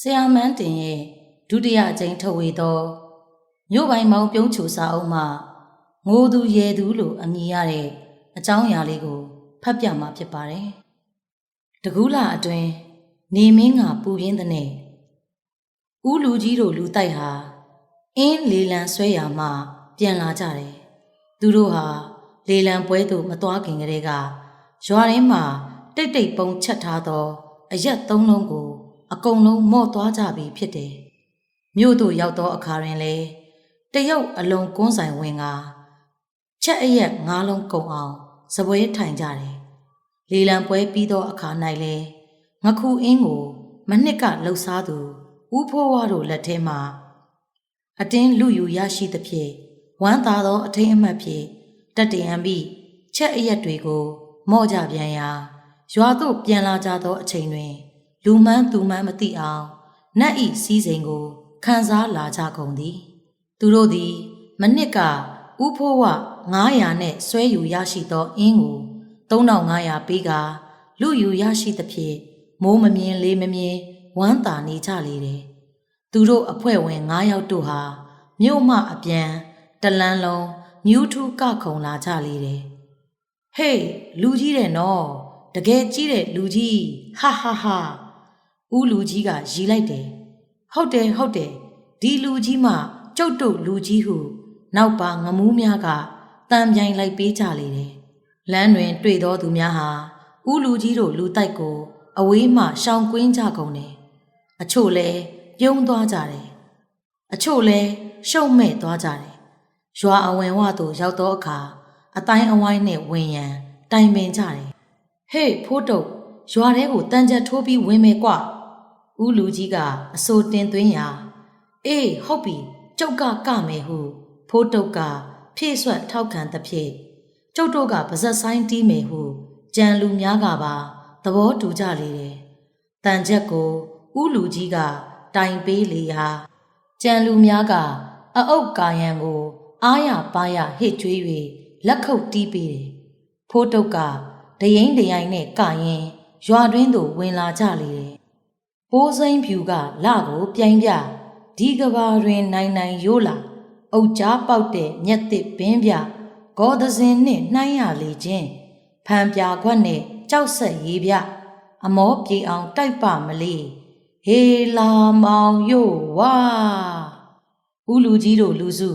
ဆရာမန်းတင်ရဲ့ဒုတိယအကြိမ်ထုတ်ဝေသောမြို့ပိုင်မောင်ပြုံးချူစာအုပ်မှငိုသူရဲသူလို့အမည်ရတဲ့အကြောင်းအရာလေးကိုဖတ်ပြမှာဖြစ်ပါတယ်။တကူးလာအတွင်နေမင်းကပူပြင်းတဲ့နဲ့ဦးလူကြီးတို့လူတိုက်ဟာအင်းလေလံဆွဲရမှပြန်လာကြတယ်။သူတို့ဟာလေလံပွဲသို့မသွားခင်ကတည်းကရွာထဲမှာတိတ်တိတ်ပုံချက်ထားသောအရက်သုံးလုံးကို အကုန်လုံးမော့သွားကြပြီဖြစ်တယ်။မြို့သို့ရောက်သောအခါတွင်လေတရုတ်အလုံးကွန်းဆိုင်ဝင်ကချက်အရက်ငါးလုံးကုန်အောင်စပွဲထိုင်ကြတယ်။လေလံပွဲပြီးသောအခါ၌လေငခုအင်းကိုမနှစ်ကလှုပ်ရှားသူဦးဖိုးဝါတို့လက်ထဲမှာအတင်းလူယူရရှိသဖြင့်ဝမ်းသာသောအထိန်အမှတ်ဖြင့်တက်တရံပြီးချက်အရက်တွေကိုမော့ကြပြန်ရာရွာသို့ပြန်လာကြသောအချိန်တွင် လူမှန်းသူမှန်းမသိအောင်နတ်ဤစည်းစိမ်ကိုခံစားလာကြကုန်သည် သူတို့သည် မနစ်ကဥဖိုးဝ900နဲ့ဆွဲယူရရှိသောအင်းကို3500ပေးကလူယူရရှိသဖြင့်မိုးမမြင်လေးမမြင်ဝမ်းသာနေကြလေတယ်သူတို့အဖွဲ့ဝင်9ယောက်တို့ဟာမြို့မှအပြန်တလန်းလုံးမြူးထူးကခုံလာကြလေတယ်ဟေးလူကြီးတယ်နော်တကယ်ကြီးတဲ့လူကြီးဟာဟာဟာ ဦးလူကြီးကရီလိုက်တယ်ဟုတ်တယ်ဟုတ်တယ်ဒီလူကြီးမှကျုပ်တို့လူကြီးဟု နောက်ပါငမူးများကတန်ပြိုင်လိုက်ပေးကြလေတယ်လမ်းတွင် တွေ့သောသူများဟာဦးလူကြီးတို့လူတိုက်ကို အဝေးမှရှောင်ကွင်းကြကုန်တယ်အချို့လဲပြုံးသွားကြတယ်အချို့လဲရှုံမဲ့သွားကြတယ်ရွာအဝင်ဝသို့ရောက်သောအခါအတိုင်းအဝိုင်းနှင့်ဝင်ရန်တိုင်ပင်ကြတယ်ဟေးဖိုးတုတ်ရွာထဲကိုတန်ကြပ်ထိုးပြီးဝင်မယ်ကွ ဦးလူကြီးကအဆိုတင်သွင်းရာအေးဟုတ်ပြီကျုပ်ကကမယ်ဟု ဖိုးတုတ်ကဖြည့်ဆွတ်ထောက်ခံသဖြင့်ကျုပ်တို့ကပါဇက်ဆိုင်တီးမယ်ဟုကြံလူများကပါသဘောတူကြလေတယ်တန်ကြက်ကိုဦးလူကြီးကတိုင်ပေးလေရာကြံလူများကအအုပ်ကာယံကို အားရပါရဟစ်ကြွေး၍လက်ခုပ်တီးပေးတယ်ဖိုးတုတ်ကဒရင်ဒရိုင်နဲ့ကရင်ရွာတွင်းသို့ဝင်လာကြလေတယ်။ ပိုးစိမ့်ဖြူကလကိုပြိုင်ပြဒီကဘာတွင်နိုင်နိုင်ရိုးလာအုတ်ကြားပေါက်တဲ့မျက်သစ်ပင်းပြဂေါ်သစင်နှင့်နှိုင်းရလေခြင်းဖန်ပြာခွက်နဲ့ကြောက်ဆက်ရေးပြအမောပြေအောင်တိုက်ပမလေးဟေလာမောင်ယိုဝါဦးလူကြီးတို့လူစု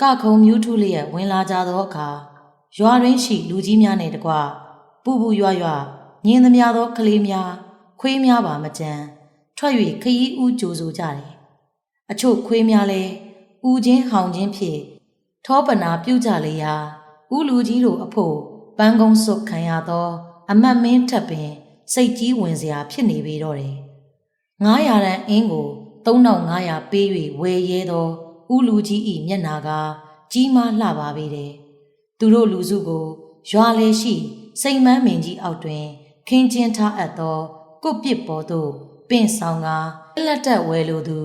ကခုံမြူးထုလျက်ဝင်လာကြသောအခါရွာတွင်းရှိလူကြီးများနဲ့တကွပူပူရွရွညင်းသမျှသောကလေးများခွေးများပါမကြမ်း ထွက်၍ခရီးဦးကြိုဆိုကြတယ်အချို့ခွေးများလည်းဦးချင်းဟောင်ချင်းဖြင့်ထောပနာပြုကြလေရာဦးလူကြီးတို့အဖို့ပန်းကုန်းစွတ်ခံရသော အမတ်မင်းထပ်ပင် စိတ်ကြီးဝင်စရာဖြစ်နေပေတော့တယ်900ရန်အင်းကို3500ပေး၍ဝယ်ရဲသောဦးလူကြီး၏မျက်နာကကြီးမားလှပါပေတယ်သူတို့လူစုကို ရွာလေရှိ စိန်မန်းမင်ကြီးအောက်တွင်ခင်းကျင်းထားအပ်သောကုတ်ပစ်ပေါ်သို့ ပင့်ဆောင်ကလက်တက်ဝဲလိုသူ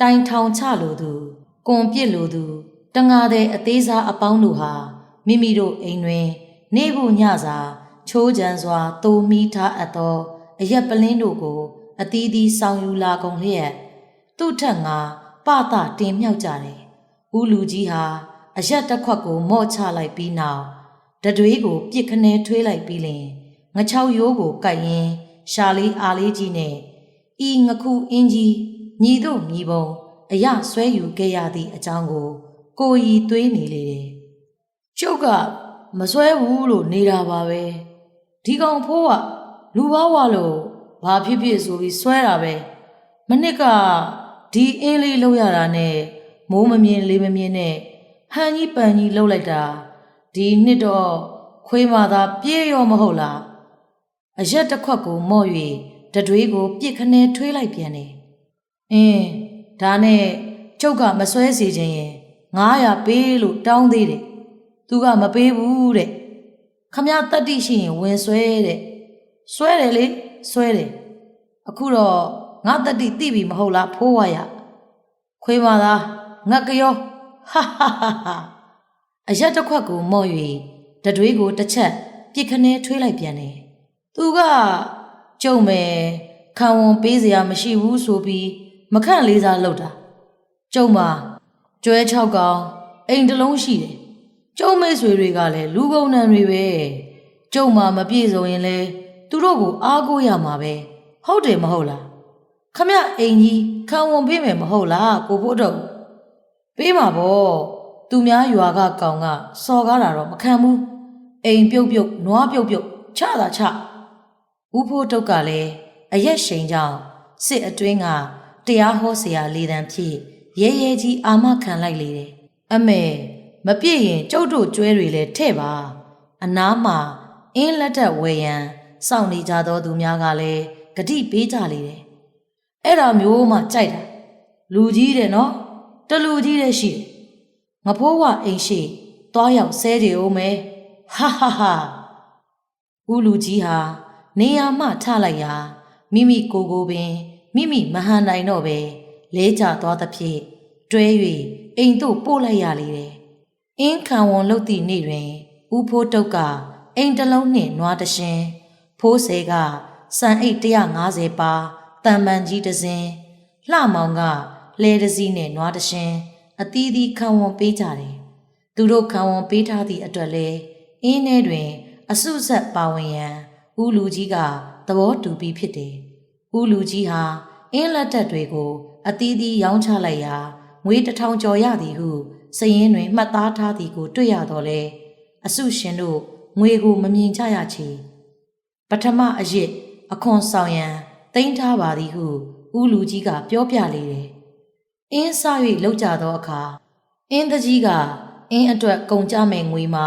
တိုင်ထောင်ချလိုသူကွန်ပစ်လိုသူတငါတဲ့အသေးစားအပေါင်းတို့ဟာမိမိတို့အိမ်တွင် နေဖို့ညစာချိုးကြံစွာတိုးမိထားအပ်သောအရက်ပလင်းတို့ကိုအသီးသီးဆောင်ယူလာကုန်လျက်သူ့ထက်ငါပသတင်မြောက်ကြတယ်။ဦးလူကြီးဟာအရက်တစ်ခွက်ကိုမော့ချလိုက်ပြီးနောက်တတွေးကိုပြစ်ခနဲထွေးလိုက်ပြီးလင်ငချောက်ရိုးကိုကိုက်ရင်ရှာလေးအားလေးကြီးနဲ့ ဤငခုအင်းကြီးညီတို့ညီပုံအရဆွဲယူခဲ့ရသည့်အကြောင်းကို ကိုရီသွေးနေလေတယ်။ကျုပ်ကမဆွဲဘူးလို့နေတာပါပဲ။ဒီကောင်ဖိုးကလူဘာဝလို့ဘာဖြစ်ဖြစ်ဆိုပြီးဆွဲတာပဲ။မနစ်ကဒီအင်းလေးလောက်ရတာနဲ့မိုးမမြင်လေးမမြင်နဲ့ဟန်ကြီးပန်ကြီးလှုပ်လိုက်တာဒီနှစ်တော့ခွေးမသာပြေးရောမဟုတ်လားအရက်တစ်ခွက်ကိုမော့၍ တတွေးကိုပြစ်ခနဲထွေးလိုက်ပြန်တယ်အင်းဒါနဲ့ကျုပ်ကမဆွဲစီခြင်းရင်900ပေးလို့တောင်းသေးတယ်သူကမပေးဘူးတဲ့ခမရတတ္တိရှိရင်ဝင်ဆွဲတဲ့ဆွဲတယ်လေဆွဲတယ်အခုတော့ငါတတ္တိသိပြီမဟုတ်လားဖိုးဝါရခွေးမသာငတ်ကြောဟာဟာဟာဟာအရက်တစ်ခွက်ကိုမော့၍တတွေးကိုတစ်ချက်ပြစ်ခနဲထွေးလိုက်ပြန်တယ်သူက ကျုံမယ်ခံဝန်ပေးစရာမရှိဘူးဆိုပြီးမခန့်လေးစားလောက်တာကျုံမှာကျွဲ6កောင်အိမ်တစ်လုံးရှိတယ်ကျုံမိတ်ဆွေတွေကလည်းလူကုန်နံတွေပဲကျုံမှာမပြည့်စုံရင်လေသူတို့ကိုအားကိုးရမှာပဲဟုတ်တယ်မဟုတ်လားခမအိမ်ကြီးခံဝန်ပေးမယ်မဟုတ်လားကိုဖို့တော့ပေးမှာပေါ့သူများရွာကကောင်ကစော်ကားတာတော့မခံဘူးအိမ်ပြုတ်ပြုတ်နွားပြုတ်ပြုတ်ချတာချ ဥဖိုးတုတ်ကလည်းအရက်ရှိန်ကြောင့်စစ်အတွင်းကတရားဟောဆရာလေးတန်းဖြစ်ရဲရဲကြီးအာမခံလိုက်လေတယ်။အမေမပြည့်ရင်ကျုပ်တို့ကျွဲတွေလည်းထဲ့ပါ။အနားမှာအင်းလက်တက်ဝယ်ရန်စောင့်နေကြသောသူများကလည်းဂတိပေးကြလေတယ်။အဲ့ဒါမျိုးမှကြိုက်တာ။လူကြီးတယ်နော်။တလူကြီးတဲ့ရှိတယ်။ငဖိုးဝအိမ်ရှိသွားရောက်ဆဲကြဦးမယ်။ဟာဟာဟာ။ဦးလူကြီးဟာ နေရာမှထလိုက်ရာမိမိကိုယ်ကိုပင်မိမိမဟန်နိုင်တော့ပဲလဲကျသွားသဖြင့်တွဲ၍အိမ်သို့ပို့လိုက်ရလေတယ်။အင်းခံဝန်လုတ်သည့်နေ့တွင်ဦးဖိုးတုတ်ကအိမ်တစ်လုံးနှင့်နွားတရှင်ဖိုးဆဲကစံအိတ်150ပါတန်ပန်ကြီးတစ်စင်းလှမောင်ကလဲတစ်စီးနဲ့နွားတရှင်အသီးသီးခံဝန်ပေးကြတယ်။သူတို့ခံဝန်ပေးထားသည့်အတွက်လဲအင်းထဲတွင် အစုဆက်ပါဝင်ရန် ဦးလူကြီးကသဘောတူပြီးဖြစ်တယ်။ဦးလူကြီးဟာအင်းလက်တက်တွေကိုအသီးသီးရောင်းချလိုက်ရာငွေတစ်ထောင်ကျော်ရသည်ဟုစည်ရင်တွင်မှတ်သားထားသည်ကို တွေ့ရတော့လေအစုရှင်တို့ငွေကိုမမြင်ကြရချေပထမအရစ်အခွန်ဆောင်ရန်တိမ့်ထားပါသည်ဟုဦးလူကြီးကပြောပြလေတယ်။အင်းစ၍လောက်ကြသောအခါအင်းတကြီးကအင်းအတွက်ကုန်ကြမဲ့ငွေမှာ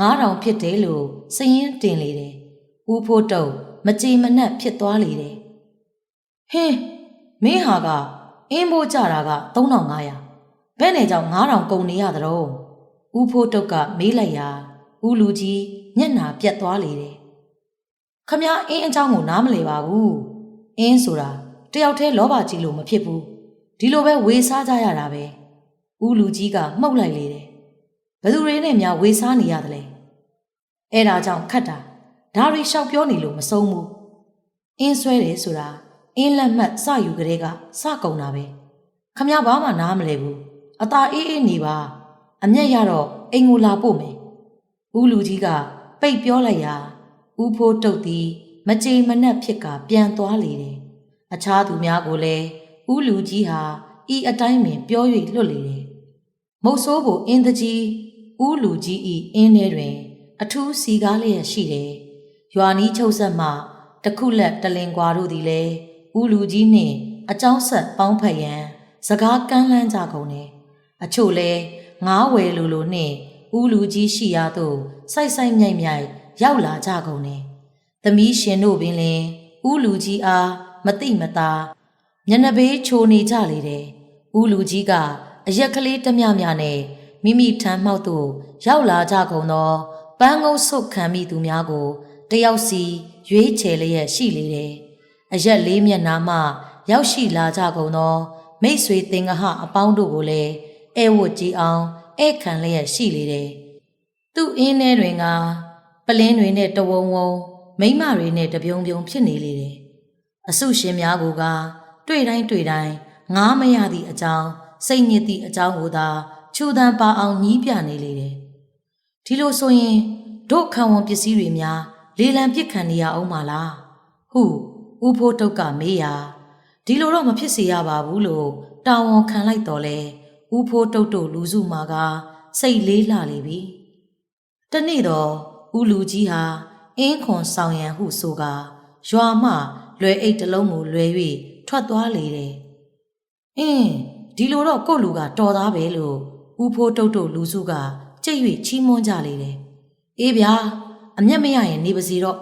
9000ဖြစ်တယ်လို့စည်ရင်တင်လေတယ်။ ဦးဖို့တုံမကြေမနက်ဖြစ်သွားလေတယ်။ဟင်းမင်းဟာကအင်းဖို့ကြတာက3500ဘယ်နဲ့ကြောင့်9000ကုန်နေရသလဲ။ဦးဖို့တုတ်ကမေးလိုက်ရာဦးလူကြီးမျက်နှာပြတ်သွားလေတယ်။ခမအင်းအကြောင်းကိုနားမလည်ပါဘူး။အင်းဆိုတာတယောက်တည်းလောဘကြီးလို့မဖြစ်ဘူး။ဒီလိုပဲဝေစားကြရတာပဲ။ဦးလူကြီးကမှုတ်လိုက်လေတယ်။ဘယ်သူတွေနဲ့များဝေစားနေရသလဲ။အဲဒါကြောင့်ခတ်တာ ဒါတွေရှောက်ပြောနေလို့မဆုံးဘူး။အင်းဆွဲတယ်ဆိုတာအင်းလက်မှတ်စယူကြတဲ့ကစကုန်တာပဲခမဘာမှနားမလဲဘူးအตาအေးအေးနေပါအမျက်ရတော့အိမ်ကိုလာပို့မယ်ဦးလူကြီးကပိတ်ပြောလိုက်ရာဦးဖိုးတုတ်သည်မကြိမ်မနှက်ဖြစ်ကပြန်သွားလေတယ်အခြားသူများကိုလည်းဦးလူကြီးဟာဤအတိုင်းပင်ပြော၍လွတ်လေတယ်မုတ်ဆိုးကိုအင်းတကြီးဦးလူကြီးဤအင်းထဲတွင် အထူးစီကားလျက်ရှိတယ် ရွာနီးချုပ်ဆက်မှတခုလက်တလင်ကွာတို့သည်လည်းဦးလူကြီးနှင့်အကြောင်းဆက်ပေါင်းဖက်ရန်စကားကမ်းလှမ်းကြကုန်တယ်။အချို့လဲငားဝယ်လိုလိုနှင့်ဦးလူကြီးရှိရာသို့စိုက်စိုက်မြိုက်မြိုက်ရောက်လာကြကုန်တယ်။သမီးရှင်တို့ပင်လင်ဦးလူကြီးအားမတိမတာမျက်နှာပေးချိုနေကြလေတယ်။ဦးလူကြီးကအရက်ကလေးတမျှမျှနဲ့မိမိထမ်းမှောက်သို့ရောက်လာကြကုန်သောပန်းငုတ်ဆုတ်ခံမိသူများကို တယောက်စီရွေးချယ်လျက်ရှိလေတယ်။အရက်လေးမျက်နှာမှ ရောက်ရှိလာကြကုန်သော မိတ်ဆွေသင်္ကဟအပေါင်းတို့ကိုလည်းအဲဝတ်ကြည်အောင်ဧခံလျက်ရှိလေတယ်။သူ့အင်းထဲတွင်ကပလင်းတွေနဲ့တဝုံဝုံမိမတွေနဲ့တပြုံပြုံဖြစ်နေလေတယ်။အဆုရှင်များကတွေ့တိုင်းတွေ့တိုင်းငားမရသည့်အကြောင်းစိတ်ညစ်သည့်အကြောင်းကိုသာချူတန်ပါအောင်ညီးပြနေလေတယ်။ဒီလိုဆိုရင်တို့ခံဝန်ပစ္စည်းတွေများ လေလံပစ်ခံနေရအောင်မလား။ဟုဦးဖိုးတုတ်ကမေးရာဒီလိုတော့မဖြစ်စေရပါဘူးလို့တာဝန်ခံလိုက်တော့လဲဦးဖိုးတုတ်တို့လူစုမာကစိတ်လေးလှလေပြီတနေ့တော့ဦးလူကြီးဟာအင်းခွန်ဆောင်ရန်ဟုဆိုကရွာမှလွယ်အိတ်တလုံးကိုလွယ်၍ထွက်သွားလေတယ်အင်းဒီလိုတော့ကို့လူကတော်သားပဲလို့ဦးဖိုးတုတ်တို့လူစုကကြိတ်၍ချီးမွမ်းကြလေတယ်အေးဗျာ အမျက်မရရင်နေပါစီတော့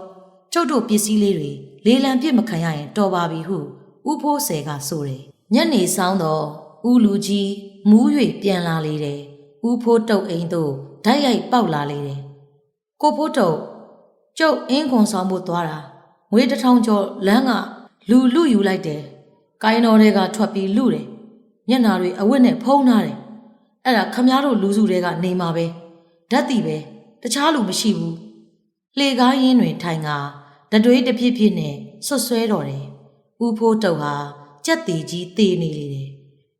ကျုပ်တို့ပစ္စည်းလေးတွေလေလံပြစ်မခံရရင်တော်ပါပြီဟုဥဖိုးဆယ်ကဆိုတယ်ညနေဆောင်တော့ဥလူကြီးမူး၍ပြန်လာလေတယ်ဥဖိုးတုတ်အိမ်သို့ဓာတ်ရိုက်ပေါက်လာလေတယ်ကိုဖိုးတုတ်ကျုပ်အင်းခွန်ဆောင်ဖို့သွားတာငွေတစ်ထောင်ကျော်လမ်းကလူလူယူလိုက်တယ်ကိုင်းတော်တွေကထွက်ပြီးလူတယ်မျက်နာတွေအဝတ်နဲ့ဖုံးထားတယ်အဲ့ဒါခမားတို့လူစုတွေကနေမှာပဲဓာတ်တီပဲတခြားလူမရှိဘူး လှေကားရင်းတွင်ထိုင်ကတတွေးတစ်ဖြစ်ဖြစ်နဲ့ဆွတ်ဆွဲတော်တယ်ဦးဖိုးတုတ်ဟာကြက်တီကြီးတေနေလေတယ်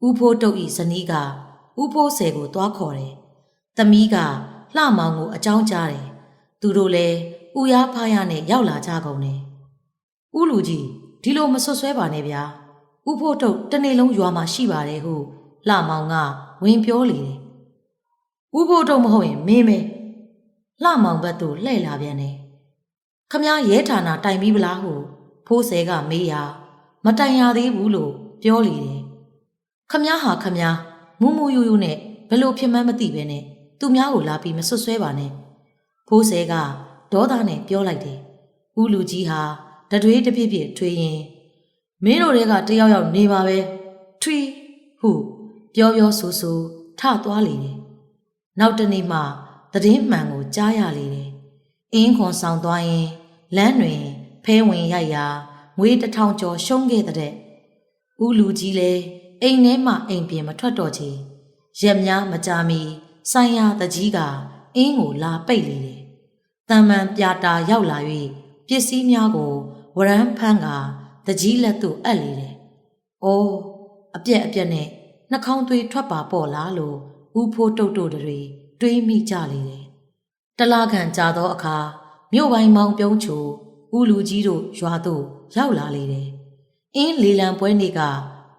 ဦးဖိုးတုတ်ဤဇနီးကဦးဖိုးဆယ်ကိုတွားခေါ်တယ်သမီးကလှမောင်ကိုအကြောင်းကြားတယ်သူတို့လည်းဥရားဖားရနဲ့ရောက်လာကြကုန်တယ်ဦးလူကြီးဒီလိုမဆွဆွဲပါနဲ့ဗျာဦးဖိုးတုတ်တနေ့လုံးရွာမှာရှိပါတယ်ဟုလှမောင်ကဝင်ပြောလေတယ်ဦးဖိုးတုတ်မဟုတ်ရင်မင်းပဲ လှမောင်ဘက်သို့လှည့်လာပြန်တယ်ခမည်းရဲဌာနတိုင်ပြီးပလားဟုဖိုးဆဲကမေးရာမတိုင်ရသေးဘူးလို့ပြောလေတယ်ခမည်းဟာခမည်းမူးမူးယူယူနဲ့ဘယ်လိုဖြစ်မှန်းမသိပဲနဲ့သူများကိုလာပြီးမဆွဆွဲပါနဲ့ဖိုးဆဲကဒေါသနဲ့ပြောလိုက်တယ်ဦးလူကြီးဟာတတွေးတစ်ပြစ်ပြစ်ထွေးရင်မင်းတို့တွေကတယောက်ယောက်နေပါပဲထွီဟုပြောပြောဆိုဆိုထသွားလေတယ်နောက်တနေ့မှသတင်းမှန်ကို ကြားရလေတယ်အင်းခွန်ဆောင်သွားရင်လမ်းတွင်ဖဲဝင်ရိုက်ရာငွေတစ်ထောင်ကျော်ရှုံးခဲ့တဲ့ဦးလူကြီးလည်းအိမ်ထဲမှအိမ်ပြင်မထွက်တော့ချေရက်များမကြမီဆိုင်ရာတကြီးကအင်းကိုလာပိတ်လေတယ်တန်မှန်ပြာတာရောက်လာ၍ပစ္စည်းများကိုဝရမ်းဖန်းကတကြီးလက်သို့အပ်လေတယ်။အိုးအပြက်အပြက်နဲ့နှာခေါင်းသွေးထွက်ပါပေါ့လားလို့ဦးဖိုးတုတ်တုတ်တွေတွေးမိကြလေတယ်။ တလားခံကြာသောအခါမြို့ပိုင်းမောင်ပြုံးချိုဦးလူကြီးတို့ရွာသို့ရောက်လာလေတယ်။အင်းလေလံပွဲနေ့က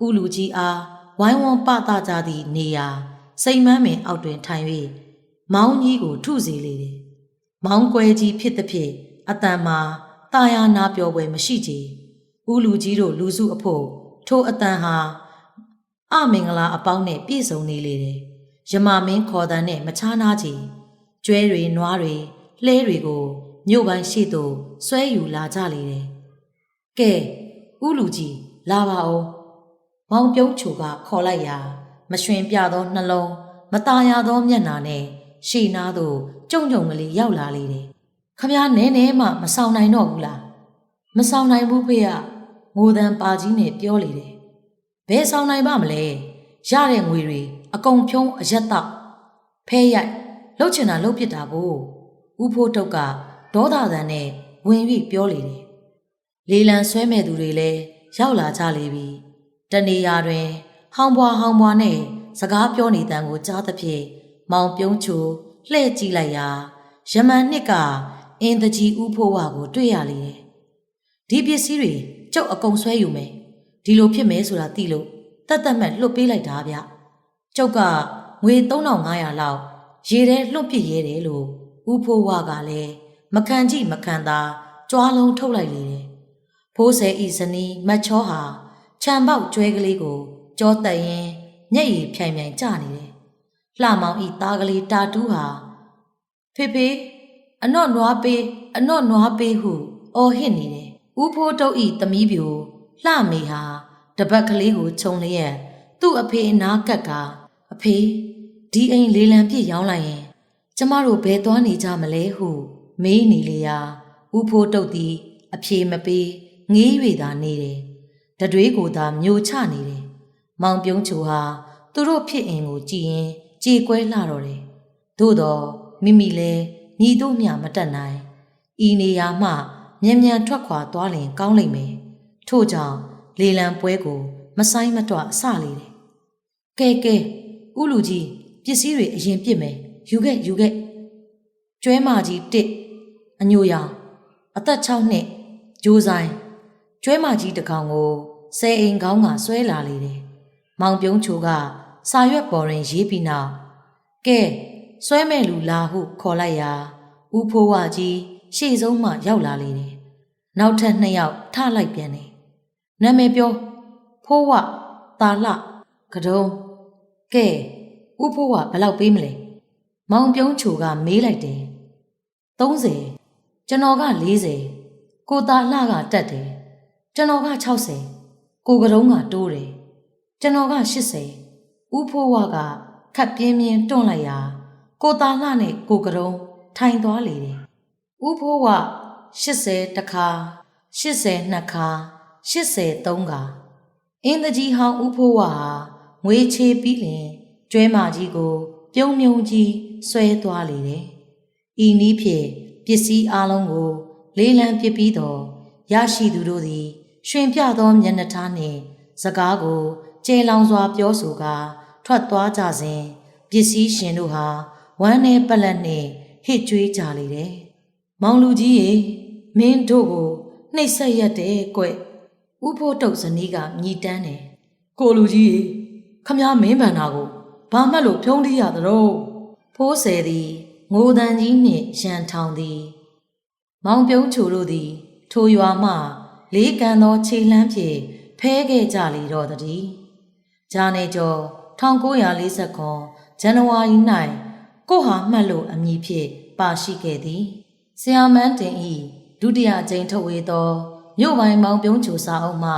ဦးလူကြီးအားဝိုင်းဝန်းပသကြသည့်နေရာစိတ်မမ်းပင်အောက်တွင်ထိုင်၍မောင်းကြီးကိုထုစေလေတယ်။မောင်းကွဲကြီးဖြစ်သည်ဖြင့်အတန်မှာတာယာနာပြောပွဲမရှိကြ။ဦးလူကြီးတို့လူစုအဖို့ထိုအတန်ဟာအမင်္ဂလာအပေါင်းနဲ့ပြည့်စုံနေလေတယ်။ယမမင်းခေါ်တန်းနဲ့မချားနာကြ။ ကျွဲတွေနွားတွေလှဲတွေကိုမြို့ပိုင်းရှိသို့ဆွဲယူလာကြလေတယ်။ကဲဦးလူကြီးလာပါဦး။မောင်ပြုံးချိုကခေါ်လိုက်ရာမရွှင်ပြသောနှလုံးမตาရသောမျက်နာနဲ့ရှေနာသို့ကြုံကြုံကလေးရောက်လာလေတယ်ခမည်းနဲနဲမှမဆောင်နိုင်တော့ဘူးလားမဆောင်နိုင်ဘူးဖေရငိုတန်ပါကြီးနဲ့ပြောလေတယ်ဘယ်ဆောင်နိုင်ပါမလဲရတဲ့ငွေတွေအကုန်ဖြုံးအရက်တော့ဖဲရိုက် လှုပ်ချင်တာလှုပ်ပစ်တာကိုဦးဖိုးတုတ်ကဒေါသတန်နဲ့ဝင်ပြီးပြောလေတယ်လေလံဆွဲမဲ့သူတွေလည်းရောက်လာကြလေပြီတနေရာတွင် ဟောင်းဘွားဟောင်းဘွားနဲ့စကားပြောနေတန်ကိုကြားသဖြင့်မောင်ပြုံးချိုလှဲ့ကြည့်လိုက်ရာယမန်နှစ်ကအင်းတကြီးဥဖိုးဝါကို တွေ့ရလေတယ်။ဒီပစ္စည်းတွေကျုပ်အကုန်ဆွဲယူမယ်။ဒီလိုဖြစ်မယ်ဆိုတာသိလို့တတ်တတ်မှတ်လွတ်ပေးလိုက်တာဗျ။ကျုပ်ကငွေ3500လောက် ရေထဲလွတ်ပစ်ရဲတယ်လို့ဥဖိုးဝါကလည်းမခံကြည့်မခံသာကြွားလုံးထုတ်လိုက်လေတယ်။ဖိုးဆဲဤဇနီးမတ်ချောဟာခြံပေါက်ကျွဲကလေးကိုကြောတက်ရင်မျက်ရည်ဖြိုင်ဖြိုင်ကျနေတယ်။လှမောင်ဤသားကလေးတာတူးဟာဖေဖေအနော့နွားပေးအနော့နွားပေးဟုအော်ဟစ်နေတယ်။ဦးဖိုးတုတ်ဤသမီးပြိုလှမေဟာတပတ်ကလေးကိုခြုံလျက်သူ့အဖေအနာကက်ကအဖေ ဒီအိမ်လေးလံပြည့်ရောင်းလိုက်ရင် ကျမတို့ဘယ်သွားနေကြမလဲဟုမေးနေလေရာဦးဖိုးတုတ်သည် အဖြေမပေးငေး၍သာနေတယ်။တတွေးကိုသာမျိုးချနေတယ်။မောင်ပြုံးချိုဟာသူတို့ဖြစ်အင်ကိုကြည်ရင်ကြေကွဲလာတော့တယ်။သို့တော့မိမိလည်းညီတို့မျှမတက်နိုင်ဤနေရာမှမြန်မြန်ထွက်ခွာသွားလင်ကောင်းလိမ့်မယ်ထို့ကြောင့်လေလံပွဲကို မဆိုင်မတော့အစလေတယ်ကဲကဲဥလူကြီး ပစ္စည်းတွေအရင်ပြစ်မယ်ယူခဲ့ယူခဲ့ကျွဲမကြီးတစ်အညိုရောင်အသက်6နှစ်ဂျိုးဆိုင်ကျွဲမကြီးတကောင်ကိုဆယ်အိမ်ကောင်းကဆွဲလာလေတယ်မောင်ပြုံးချိုကစာရွက်ပေါ်တွင်ရေးပြီးနောက်ကဲဆွဲမဲ့လူလာဟုခေါ်လိုက်ရာဦးဖိုးဝကြီးရှေ့ဆုံးမှရောက်လာလေတယ်။နောက်ထပ်နှစ်ယောက်ထလိုက်ပြန်တယ်။နာမည်ပြောဖိုးဝတာလကတုံးကဲ ဦးဖိုးဝဘယ်လောက်ပေးမလဲ။မောင်ပြုံးချိုကမေးလိုက်တယ်။30ကျွန်တော်က40ကိုတာလကတက်တယ်။ကျွန်တော်က60ကိုကတုံးကတိုးတယ်။ကျွန်တော်က80ဦးဖိုးဝကခတ်ပြင်းပြင်းတွန့်လိုက်ရာကိုတာလှနဲ့ကိုကရုံထိုင်သွားလေတယ်။ဦးဖိုးက80တခါ80နှစ်ခါ83ခါအင်းတကြီးဟောင်းဦးဖိုးဝါဟာငွေချေပြီးလင် ကျွဲမကြီးကို ပြုံးမြုံကြီးဆွဲသွားလေတယ်။ဤနည်းဖြင့်ပစ္စည်းအလုံးကို လေးလံပစ်ပြီးတော့ရရှိသူတို့သည်ရွှင်ပြသောမျက်နှာထားနှင့်စကားကိုကျေလောင်စွာပြောဆိုကာထွက်သွားကြစဉ်ပစ္စည်းရှင်တို့ဟာဝမ်းနဲ့ပလက်နှင့်ဟစ်ကြွေးကြလေတယ်။မောင်လူကြီးရေမင်းတို့ကိုနှိပ်ဆက်ရက်တဲ့ကွ။ဥဖို့တုတ်ဇနီးကမြည်တမ်းတယ်။ကိုလူကြီးရေခမည်းမင်းဗန္နာကို ဘာမှလို့ဖြုံးတိရသတော့ဖိုးဆယ်သည်ငိုတန်ကြီးနှင့်ရန်ထောင်သည် မောင်ပြုံးချိုတို့သည် ထိုရွာမှ လေးကန်သောခြေလှမ်းဖြင့်ဖဲခဲ့ကြလေတော့တည်းဂျာနေကျော်1949ဇန်နဝါရီ၌ကိုဟာမှတ်လို့အမည်ဖြင့်ပါရှိခဲ့သည်ဆရာမန်းတင်ဤဒုတိယကြိမ်ထုတ်ဝေသောမြို့ပိုင်းမောင်ပြုံးချိုစာအုပ်မှ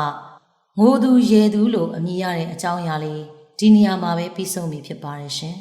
ငိုသူရေသူလို့အမည်ရတဲ့အကြောင်းအရာလေး ဒီနေရာမှာပဲပြီးဆုံးပြီဖြစ်ပါတယ်ရှင်